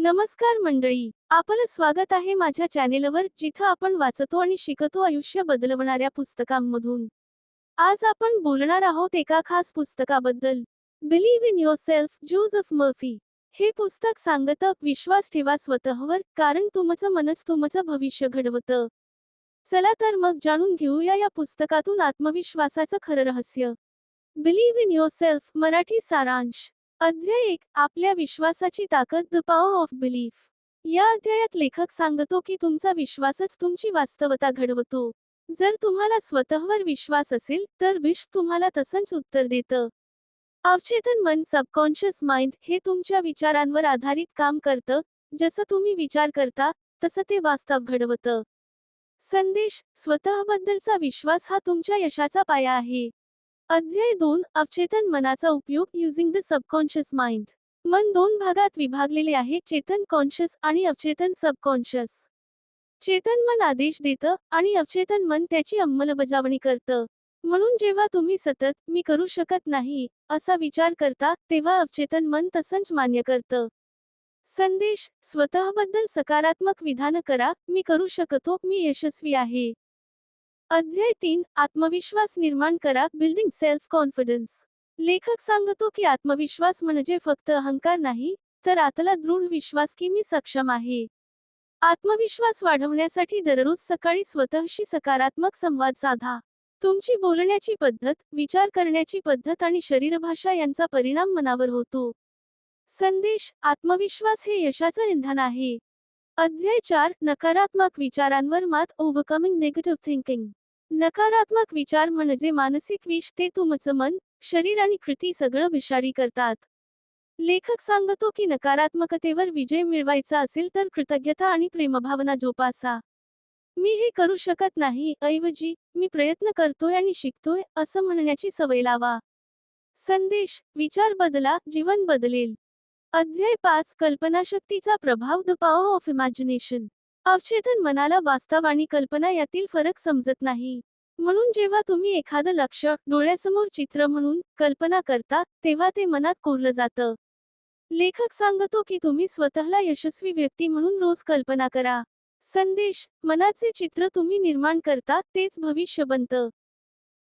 नमस्कार मंडळी आपलं स्वागत आहे माझ्या चॅनेलवर जिथं आपण वाचतो आणि शिकतो आयुष्य बदलवणाऱ्या पुस्तकांमधून. आज आपण बोलणार आहोत एका खास पुस्तकाबद्दल. Believe in yourself Joseph Murphy हे पुस्तक सांगतं विश्वास ठेवा स्वतःवर कारण तुमचं मनच तुमचं भविष्य घडवतं. चला तर मग जाणून घेऊया या पुस्तकातून आत्मविश्वासाचं खरं रहस्य. Believe in yourself Marathi सारांश. अध्याय एक आपल्या विश्वासाची ताकद द पॉवर ऑफ बिलीफ या अध्यायात लेखक सांगतो की तुमचा विश्वासच तुमची वास्तवता घडवतो. जर तुम्हाला स्वतःवर विश्वास असेल तर विश्व तुम्हाला तसंच उत्तर देतं. अवचेतन मन सबकॉन्शियस माइंड हे तुमच्या विचारांवर आधारित काम करतं. जसं तुम्ही विचार करता तसं ते वास्तव घडवतं. संदेश स्वतःबद्दलचा विश्वास हा तुमच्या यशाचा पाया आहे. अध्याय दोन अवचेतन मनाचा उपयोग युझिंग द सबकॉन्शियस माइंड मन दोन भागात विभागलेले आहे चेतन कॉन्शियस आणि अवचेतन सबकॉन्शियस चेतन मन आदेश देतं आणि अवचेतन मन त्याची अंमलबजावणी करतं. म्हणून जेव्हा तुम्ही सतत मी करू शकत नाही असा विचार करता तेव्हा अवचेतन मन तसंच मान्य करतं. संदेश स्वतःबद्दल सकारात्मक विधान करा मी करू शकतो मी यशस्वी आहे. अध्याय तीन आत्मविश्वास निर्माण करा बिल्डिंग सेल्फ कॉन्फिडन्स लेखक सांगतो की आत्मविश्वास म्हणजे फक्त अहंकार नाही तर आतला दृढ विश्वास की मी सक्षम आहे. आत्मविश्वास वाढवण्यासाठी दररोज सकाळी स्वतःशी सकारात्मक संवाद साधा. तुमची बोलण्याची पद्धत विचार करण्याची पद्धत आणि शरीरभाषा यांचा परिणाम मनावर होतो. संदेश आत्मविश्वास हे यशाचं इंधन आहे. अध्याय चार नकारात्मक विचारांवर मात ओव्हरकमिंग निगेटिव्ह थिंकिंग नकारात्मक विचार म्हणजे मानसिक विष ते तुमचं मन शरीर आणि कृती सगळं विषारी करतात. लेखक सांगतो की नकारात्मकतेवर विजय मिळवायचा असेल तर कृतज्ञता आणि प्रेमभावना जोपासा. मी हे करू शकत नाही ऐवजी मी प्रयत्न करतोय आणि शिकतोय असं म्हणण्याची सवय लावा. संदेश विचार बदला जीवन बदलेल. अध्याय पाच कल्पनाशक्तीचा प्रभाव द पॉवर ऑफ इमॅजिनेशन अवचेतन मनाला वास्तव आणि कल्पना यातील फरक समजत नाही. म्हणून जेव्हा तुम्ही एखादं लक्ष डोळ्यासमोर चित्र म्हणून कल्पना करता तेव्हा ते मनात कोरलं जातं. लेखक सांगतो की तुम्ही स्वतःला यशस्वी व्यक्ती म्हणून रोज कल्पना करा. संदेश मनाचे चित्र तुम्ही निर्माण करता तेच भविष्य बनतं.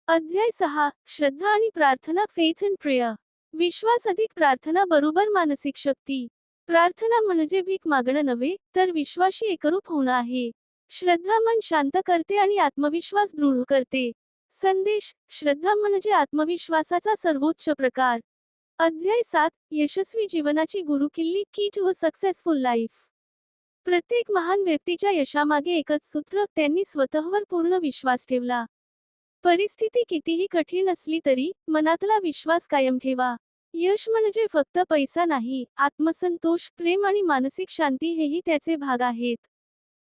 अध्याय सहा श्रद्धा आणि प्रार्थना फेथ अँड प्रेयर विश्वास अधिक प्रार्थना बरोबर मानसिक शक्ती. प्रार्थना म्हणजे भीक मागणं नव्हे तर विश्वाशी एकरूप होणं आहे. श्रद्धा मन शांत करते आणि आत्मविश्वास दृढ करते. संदेश श्रद्धा म्हणजे आत्मविश्वासाचा सर्वोच्च प्रकार. अध्याय सात यशस्वी जीवनाची गुरुकिल्ली की टू सक्सेसफुल लाईफ प्रत्येक महान व्यक्तीच्या यशामागे एकच सूत्र त्यांनी स्वतःवर पूर्ण विश्वास ठेवला. परिस्थिती कितीही कठीण असली तरी मनातला विश्वास कायम ठेवा. यश म्हणजे फक्त पैसा नाही आत्मसंतोष प्रेम आणि मानसिक शांती हेही त्याचे भाग आहेत.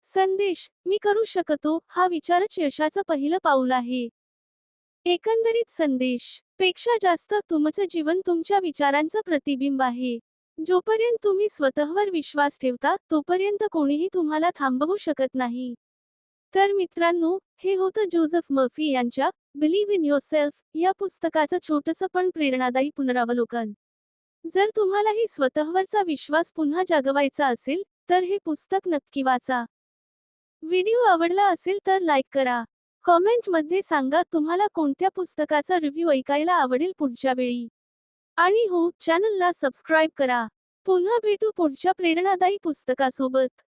संदेश मी करू शकतो हा विचारच यशाचं पहिलं पाऊल आहे. एकंदरीत संदेशपेक्षा जास्त तुमचं जीवन तुमच्या विचारांचं प्रतिबिंब आहे. जोपर्यंत तुम्ही स्वतःवर विश्वास ठेवता तोपर्यंत कोणीही तुम्हाला थांबवू शकत नाही. तर मित्रांनो हे होतं जोझफ मर्फी यांच्या बिलीव्ह इन युअर सेल्फ या पुस्तकाचं छोटंसं पण प्रेरणादायी पुनरावलोकन. जर तुम्हालाही स्वतःवरचा विश्वास पुन्हा जागवायचा असेल तर हे पुस्तक नक्की वाचा. व्हिडिओ आवडला असेल तर लाईक करा. कॉमेंटमध्ये सांगा तुम्हाला कोणत्या पुस्तकाचा रिव्ह्यू ऐकायला आवडेल पुढच्या वेळी. आणि हो चॅनलला सबस्क्राईब करा. पुन्हा भेटू पुढच्या प्रेरणादायी पुस्तकासोबत.